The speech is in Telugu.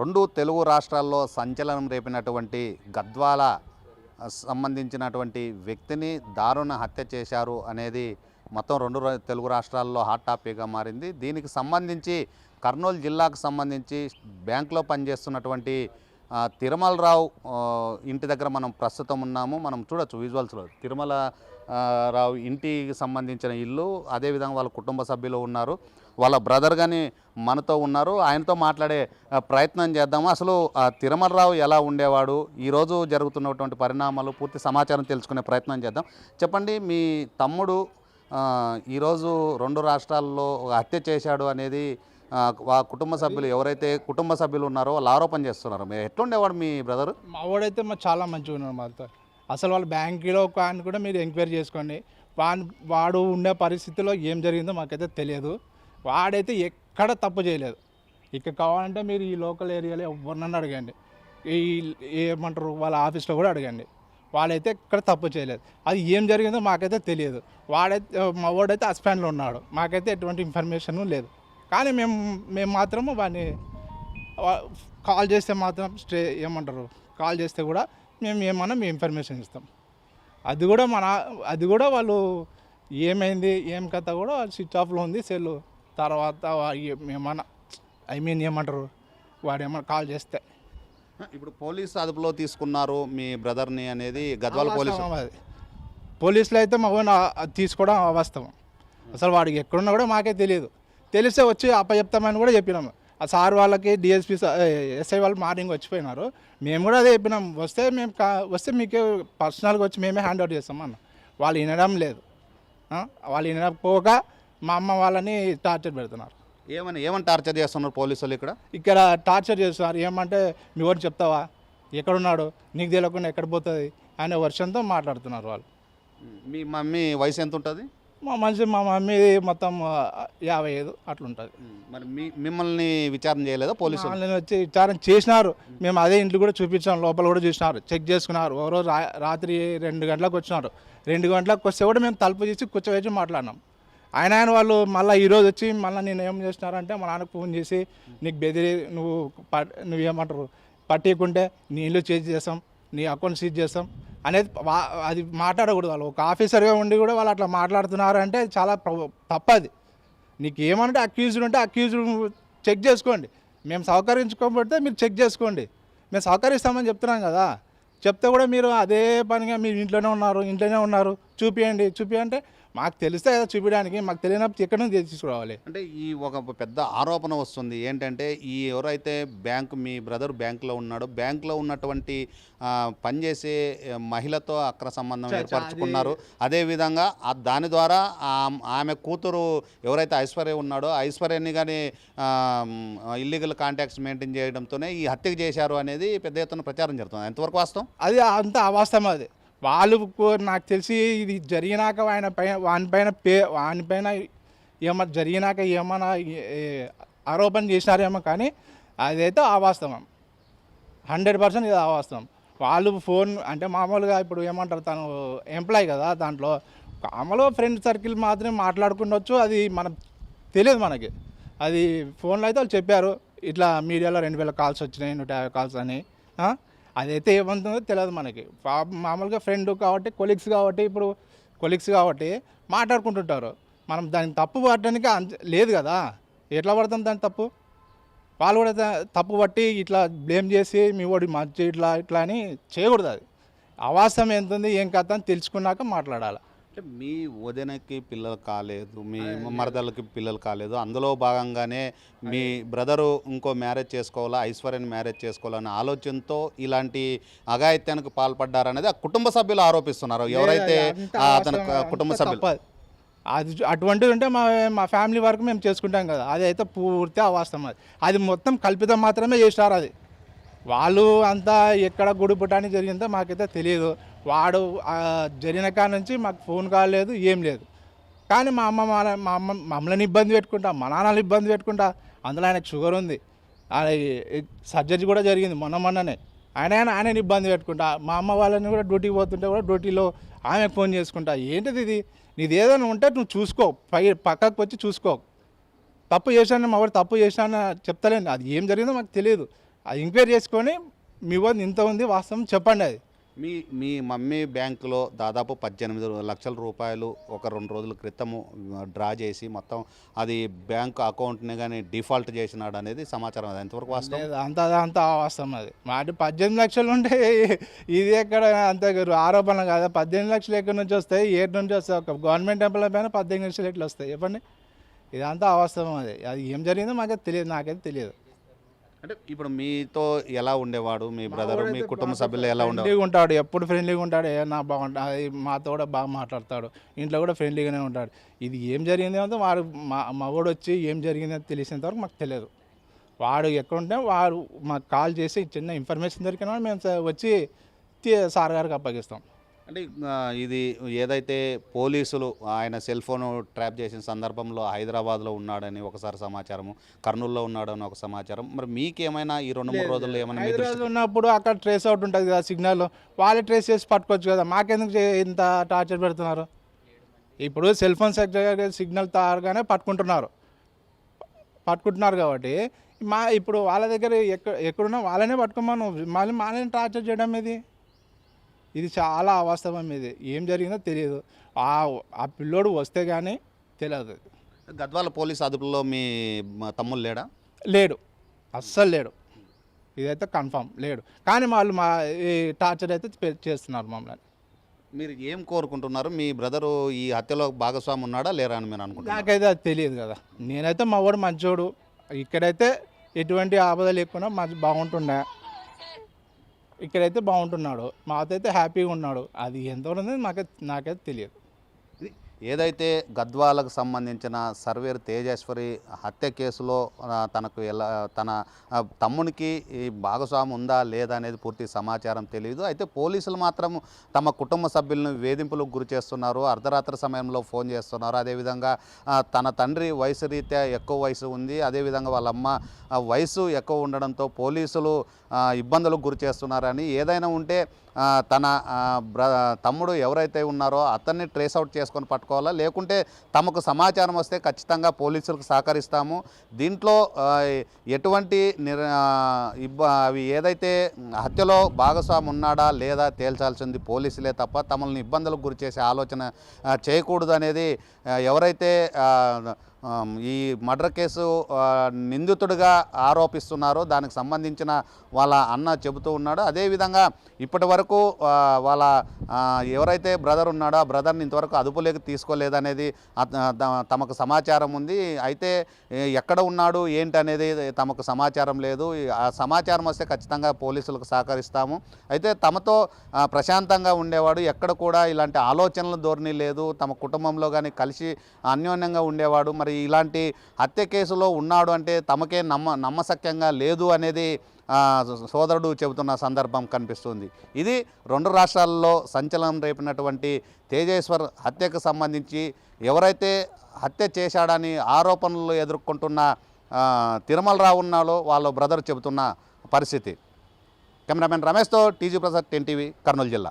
రెండు తెలుగు రాష్ట్రాల్లో సంచలనం రేపినటువంటి గద్వాల సంబంధించినటువంటి వ్యక్తిని దారుణ హత్య చేశారు అనేది మొత్తం రెండు తెలుగు రాష్ట్రాల్లో హాట్ టాపిక్గా మారింది. దీనికి సంబంధించి కర్నూలు జిల్లాకు సంబంధించి బ్యాంకులో పనిచేస్తున్నటువంటి తిరుమలరావు ఇంటి దగ్గర మనం ప్రస్తుతం ఉన్నాము. మనం చూడొచ్చు విజువల్స్లో. తిరుమల రావు ఇంటికి సంబంధించిన ఇల్లు అదేవిధంగా వాళ్ళ కుటుంబ సభ్యులు ఉన్నారు. వాళ్ళ బ్రదర్ కానీ మనతో ఉన్నారు. ఆయనతో మాట్లాడే ప్రయత్నం చేద్దాము. అసలు ఆ, తిరుమలరావు ఎలా ఉండేవాడు? ఈరోజు జరుగుతున్నటువంటి పరిణామాలు పూర్తి సమాచారం తెలుసుకునే ప్రయత్నం చేద్దాం. చెప్పండి మీ తమ్ముడు ఈరోజు రెండు రాష్ట్రాల్లో హత్య చేశాడు అనేది ఆ, వా కుటుంబ సభ్యులు ఎవరైతే కుటుంబ సభ్యులు ఉన్నారో వాళ్ళు ఆరోపణ చేస్తున్నారు. మీరు ఎట్లుండేవాడు మీ బ్రదర్? మా వాడైతే మా చాలా మంచిగా ఉన్నాడు మాతో. అసలు వాళ్ళ బ్యాంకులో కానీ కూడా మీరు ఎంక్వైరీ చేసుకోండి. వా వాడు ఉండే పరిస్థితిలో ఏం జరిగిందో మాకైతే తెలియదు. వాడైతే ఎక్కడ తప్పు చేయలేదు. ఇక్కడ కావాలంటే మీరు ఈ లోకల్ ఏరియాలో ఎవరినన్నా అడగండి. ఈ ఏమంటారు వాళ్ళ ఆఫీస్లో కూడా అడగండి. వాళ్ళైతే ఎక్కడ తప్పు చేయలేదు. అది ఏం జరిగిందో మాకైతే తెలియదు. వాడైతే మా వాడైతే హస్బెండ్లో ఉన్నాడు. మాకైతే ఎటువంటి ఇన్ఫర్మేషన్ లేదు. కానీ మేము మేము మాత్రము వాడిని కాల్ చేస్తే మాత్రం స్టే ఏమంటారు కాల్ చేస్తే కూడా మేము ఏమన్నా మేము ఇన్ఫర్మేషన్ ఇస్తాం. అది కూడా మన అది కూడా వాళ్ళు ఏమైంది ఏం కథ కూడా స్విచ్ ఆఫ్లో ఉంది సెల్ తర్వాత ఏమన్నా ఐ మీన్ ఏమంటారు వాడు ఏమన్నా కాల్ చేస్తే. ఇప్పుడు పోలీస్ అదుపులో తీసుకున్నారు మీ బ్రదర్ని అనేది గద్వాల పోలీసు. పోలీసులు అయితే మా వాడిని ఆ- అది తీసుకోవడం అవాస్తవం అసలు వాడికి ఎక్కడున్నా కూడా మాకే తెలియదు. తెలిస్తే వచ్చి అప్పచెప్తామని కూడా చెప్పినాము. ఆ సార్ వాళ్ళకి డిఎస్పీ ఎస్ఐ వాళ్ళు మార్నింగ్ వచ్చిపోయినారు. మేము కూడా అదే చెప్పినాం. వస్తే మేము కా వస్తే మీకే పర్సనల్గా వచ్చి మేమే హ్యాండ్ అవుట్ చేస్తాం అన్న. వాళ్ళు వినడం లేదు? వాళ్ళు వినకపోక మా అమ్మ వాళ్ళని టార్చర్ పెడుతున్నారు. ఏమని ఏమని టార్చర్ చేస్తున్నారు పోలీసులు ఇక్కడ? ఇక్కడ టార్చర్ చేస్తున్నారు. ఏమంటే మీ వాడు చెప్తావా? ఎక్కడున్నాడు? నీకు తెలియకుండా ఎక్కడ పోతుంది? అనే వర్షంతో మాట్లాడుతున్నారు వాళ్ళు. మీ మమ్మీ వయసు ఎంత ఉంటుంది మా మనిషి మా మమ్మీ మొత్తం యాభై ఐదు అట్లుంటుంది. మరి మీ మిమ్మల్ని విచారణ చేయలేదా పోలీసులు? వాళ్ళని వచ్చి విచారణ చేసినారు. మేము. అదే ఇంట్లో కూడా చూపించాం లోపల కూడా చూసినారు చెక్ చేసుకున్నారు. ఓ రోజు రాత్రి రెండు గంటలకు వచ్చినారు. రెండు గంటలకు వస్తే కూడా మేము తలుపు తీసి కూర్చోవేసి మాట్లాడినాం. ఆయన ఆయన వాళ్ళు మళ్ళీ ఈరోజు వచ్చి మళ్ళీ నేను ఏం చేసినారంటే మా నాన్నకు ఫోన్ చేసి నీకు బెదిరి నువ్వు ప- నువ్వు ఏమంటారు పట్టియకుంటే నీ ఇల్లు చేంజ్ చేస్తాం నీ అకౌంట్ సీజ్ చేస్తాం అనేది అది మాట్లాడకూడదు వాళ్ళు. ఒక ఆఫీసర్గా ఉండి కూడా వాళ్ళు అట్లా మాట్లాడుతున్నారు అంటే చాలా ప్ర- తప్పది. నీకు ఏమంటే అక్యూజ్డ్ ఉంటే అక్యూజ్డ్ చెక్ చేసుకోండి. మేము సహకరించుకోకపోతే మీరు చెక్ చేసుకోండి. మేము సహకరిస్తామని చెప్తున్నాం కదా. చెప్తే కూడా మీరు అదే పనిగా మీరు ఇంట్లోనే ఉన్నారు ఇంట్లోనే ఉన్నారు. చూపియండి చూపియంటే మాకు తెలిస్తే కదా చూపించడానికి మాకు తెలియనప్పుడు ఎక్కడి నుంచి తీసుకురావాలి? అంటే ఈ ఒక పెద్ద ఆరోపణ వస్తుంది. ఏంటంటే ఈ ఎవరైతే బ్యాంకు మీ బ్రదర్ బ్యాంకులో ఉన్నాడో బ్యాంకులో ఉన్నటువంటి ఆ, పనిచేసే మహిళతో అక్ర సంబంధం ఏర్పరచుకున్నారు. అదేవిధంగా ఆ దాని ద్వారా ఆ- ఆమె కూతురు ఎవరైతే ఐశ్వర్య ఉన్నాడో ఐశ్వర్యని కానీ ఇల్లీగల్ కాంటాక్ట్స్ మెయింటైన్ చేయడంతోనే ఈ హత్యకు చేశారు అనేది పెద్ద ఎత్తున ప్రచారం జరుగుతుంది. ఎంతవరకు వాస్తవం? అది అంత అవాస్తవం అది. వాళ్ళు నాకు తెలిసి ఇది జరిగినాక ఆయన పైన వానిపైన పే వానిపైన ఏమ జరిగినాక ఏమైనా ఆరోపణ చేసినారేమో కానీ అదైతే అవాస్తవం. హండ్రెడ్ పర్సెంట్ ఇది అవాస్తవం. వాళ్ళు ఫోన్ అంటే మామూలుగా ఇప్పుడు ఏమంటారు తను ఎంప్లాయ్ కదా దాంట్లో మామూలుగా ఫ్రెండ్ సర్కిల్ మాత్రమే మాట్లాడుకుండొచ్చు అది మనం తెలియదు మనకి. అది ఫోన్లో అయితే వాళ్ళు చెప్పారు ఇట్లా మీడియాలో రెండు వేల కాల్స్ వచ్చినాయి నూట యాభై కాల్స్ అని అదైతే ఏమంటుందో తెలియదు మనకి. పా- మామూలుగా ఫ్రెండ్ కాబట్టి కొలీగ్స్ కాబట్టి ఇప్పుడు కొలీగ్స్ కాబట్టి మాట్లాడుకుంటుంటారు. మనం దాన్ని తప్పు పట్టడానికి అంత లేదు కదా. ఎట్లా పడతాం దాని తప్పు? వాళ్ళు కూడా తప్పు పట్టి ఇట్లా బ్లేమ్ చేసి మీ వాడి మంచి ఇట్లా ఇట్లా అని చేయకూడదు అది. అవాసం ఎంత ఉంది ఏం కథ అని తెలుసుకున్నాక మాట్లాడాలి. అంటే మీ వదినకి పిల్లలు కాలేదు మీ మరదలకి పిల్లలు కాలేదు అందులో భాగంగానే మీ బ్రదరు ఇంకో మ్యారేజ్ చేసుకోవాలా ఐశ్వర్యని మ్యారేజ్ చేసుకోవాలనే ఆలోచనతో ఇలాంటి అఘాయిత్యానికి పాల్పడ్డారనేది ఆ కుటుంబ సభ్యులు ఆరోపిస్తున్నారు. ఎవరైతే అతని కుటుంబ సభ్యులు. అది అటువంటిది ఉంటే మా మా ఫ్యామిలీ వరకు మేము చేసుకుంటాం కదా. అది అయితే పూర్తి అవాస్తవం అది. అది మొత్తం కల్పితం మాత్రమే చేసినారు అది. వాళ్ళు అంతా ఎక్కడ గుడి పుట్టానికి జరిగిందో మాకైతే తెలియదు వాడు జరిగిన కాడ నుంచి మాకు ఫోన్ కాల్ లేదు ఏం లేదు. కానీ మా అమ్మ మా అమ్మ మమ్మల్ని ఇబ్బంది పెట్టుకుంటా మా నాన్నని ఇబ్బంది పెట్టుకుంటా అందులో ఆయనకు షుగర్ ఉంది. సర్జరీ కూడా జరిగింది మొన్న మొన్ననే. ఆయన ఆయన ఆయనని ఇబ్బంది పెట్టుకుంటా. మా అమ్మ వాళ్ళని కూడా డ్యూటీకి పోతుంటే కూడా డ్యూటీలో ఆమె ఫోన్ చేసుకుంటా. ఏంటిది ఇది? నీది ఏదైనా ఉంటే నువ్వు చూసుకో పై పక్కకు వచ్చి చూసుకో. తప్పు చేశాను మా వాడు తప్పు చేశాను చెప్తలేను. అది ఏం జరిగిందో మాకు తెలియదు అది ఎంక్వైరీ చేసుకొని మీ వద్ద ఇంత ఉంది వాస్తవం చెప్పండి అది. మీ మీ మమ్మీ బ్యాంకులో దాదాపు పద్దెనిమిది లక్షల రూపాయలు ఒక రెండు రోజుల క్రితము డ్రా చేసి మొత్తం అది బ్యాంక్ అకౌంట్ని కానీ డిఫాల్ట్ చేసినాడు అనేది సమాచారం అది. ఎంతవరకు వాస్తవం? అంత అంత వాస్తవం అది. మాటి పద్దెనిమిది లక్షలు ఉంటే ఇది ఎక్కడ అంత ఆరోపణ కాదు. పద్దెనిమిది లక్షలు ఎక్కడి నుంచి వస్తాయి? ఏడు నుంచి వస్తాయి? ఒక గవర్నమెంట్ ఎంప్లాయ్ పైన పద్దెనిమిది లక్షలు ఎట్లా వస్తాయి? చెప్పండి. ఇదంతా అవాస్తవం అది. అది ఏం జరిగిందో మాకైతే తెలియదు నాకైతే తెలియదు. అంటే ఇప్పుడు మీతో ఎలా ఉండేవాడు? మీ బ్రదర్ మీ కుటుంబ సభ్యులు ఎలా ఉండేవాడు ఉంటాడు. ఎప్పుడు ఫ్రెండ్లీగా ఉంటాడు. ఏ నా బాగుంటా అది మాతో కూడా బాగా మాట్లాడతాడు. ఇంట్లో కూడా ఫ్రెండ్లీగానే ఉంటాడు. ఇది ఏం జరిగింది అంటే వాడు మా మగోడు వచ్చి ఏం జరిగింది అని తెలిసినంత వరకు మాకు తెలియదు. వాడు ఎక్కడ ఉంటే వాడు మాకు కాల్ చేసి చిన్న ఇన్ఫర్మేషన్ దొరికిన మేము వచ్చి సార్ గారికి అప్పగిస్తాం. అంటే ఇది ఏదైతే పోలీసులు ఆయన సెల్ ఫోన్ ట్రాప్ చేసిన సందర్భంలో హైదరాబాద్లో ఉన్నాడని ఒకసారి సమాచారము కర్నూలులో ఉన్నాడని ఒక సమాచారం. మరి మీకేమైనా ఈ రెండు మూడు రోజుల్లో ఏమైనా ఉన్నప్పుడు అక్కడ ట్రేస్ అవుట్ ఉంటుంది కదా సిగ్నల్ వాళ్ళే ట్రేస్ చేసి పట్టుకోవచ్చు కదా. మాకెందుకు చే- ఇంత టార్చర్ పెడుతున్నారు? ఇప్పుడు సెల్ ఫోన్ సిగ్నల్ తారగానే పట్టుకుంటున్నారు. పట్టుకుంటున్నారు కాబట్టి మా ఇప్పుడు వాళ్ళ దగ్గర ఎక్కడ ఎక్కడున్నా వాళ్ళనే పట్టుకోమను. మళ్ళీ వాళ్ళని టార్చర్ చేయడం ఇది ఇది చాలా అవాస్తవం ఇది. ఏం జరిగిందో తెలియదు. ఆ ఆ పిల్లోడు వస్తే కానీ తెలియదు. గద్వాల పోలీస్ అదుపులో మీ తమ్ముడు లేడా? లేడు. అస్సలు లేడు. ఇదైతే కన్ఫామ్ లేడు. కానీ వాళ్ళు మా ఈ టార్చర్ అయితే చేస్తున్నారు మమ్మల్ని. మీరు ఏం కోరుకుంటున్నారు? మీ బ్రదరు ఈ హత్యలో భాగస్వామి ఉన్నాడా లేరా అని మీరు అనుకుంటున్నారు? నాకైతే అది తెలియదు కదా. నేనైతే మా వాడు మంచోడు. ఇక్కడైతే ఎటువంటి ఆపద లేకుండా మంచి బాగుంటుండే. ఇక్కడైతే బాగుంటున్నాడు. మాతో అయితే హ్యాపీగా ఉన్నాడు. అది ఎంతవరకు మాకైతే నాకైతే నాకైతే తెలియదు. ఏదైతే గద్వాలకు సంబంధించిన సర్వేర్ తేజేశ్వరి హత్య కేసులో తనకు ఎలా తన తమ్మునికి ఈ భాగస్వామి ఉందా లేదా అనేది పూర్తి సమాచారం తెలియదు. అయితే పోలీసులు మాత్రం తమ కుటుంబ సభ్యులను వేధింపులకు గురి చేస్తున్నారు. అర్ధరాత్రి సమయంలో ఫోన్ చేస్తున్నారు. అదేవిధంగా తన తండ్రి వయసు రీత్యా ఎక్కువ వయసు ఉంది. అదేవిధంగా వాళ్ళ అమ్మ వయసు ఎక్కువ ఉండడంతో పోలీసులు ఇబ్బందులకు గురి చేస్తున్నారని ఏదైనా ఉంటే తన బ్ర తమ్ముడు ఎవరైతే ఉన్నారో అతన్ని ట్రేస్ అవుట్ చేసుకొని పట్టుకోవాలా? లేకుంటే తమకు సమాచారం వస్తే ఖచ్చితంగా పోలీసులకు సహకరిస్తాము. దీంట్లో ఎటువంటి నిర్ ఇబ్బ అవి ఏదైతే హత్యలో భాగస్వామి ఉన్నాడా లేదా తేల్చాల్సింది పోలీసులే తప్ప తమల్ని ఇబ్బందులకు గురి చేసే ఆలోచన చేయకూడదు అనేది ఎవరైతే ఈ మర్డర్ కేసు నిందితుడిగా ఆరోపిస్తున్నారు దానికి సంబంధించిన వాళ్ళ అన్న చెబుతూ ఉన్నాడు. అదేవిధంగా ఇప్పటి వరకు వాళ్ళ ఎవరైతే బ్రదర్ ఉన్నాడో ఆ బ్రదర్ని ఇంతవరకు అదుపులోకి తీసుకోలేదనేది తమకు సమాచారం ఉంది. అయితే ఎక్కడ ఉన్నాడు ఏంటి అనేది తమకు సమాచారం లేదు. ఆ సమాచారం వస్తే ఖచ్చితంగా పోలీసులకు సహకరిస్తాము. అయితే తమతో ప్రశాంతంగా ఉండేవాడు. ఎక్కడ కూడా ఇలాంటి ఆలోచనల ధోరణి లేదు. తమ కుటుంబంలో కానీ కలిసి అన్యోన్యంగా ఉండేవాడు. మరి ఇలాంటి హత్య కేసులో ఉన్నాడు అంటే తమకే నమ్మ నమ్మశక్యంగా లేదు అనేది సోదరుడు చెబుతున్న సందర్భం కనిపిస్తుంది. ఇది రెండు రాష్ట్రాల్లో సంచలనం రేపినటువంటి తేజేశ్వర్ హత్యకు సంబంధించి ఎవరైతే హత్య చేశాడని ఆరోపణలు ఎదుర్కొంటున్న తిరుమల రావున్నాలో ఉన్నాలో వాళ్ళ బ్రదర్ చెబుతున్న పరిస్థితి. Cameraman రమేష్తో TG Prasad ten TV Kurnool జిల్లా.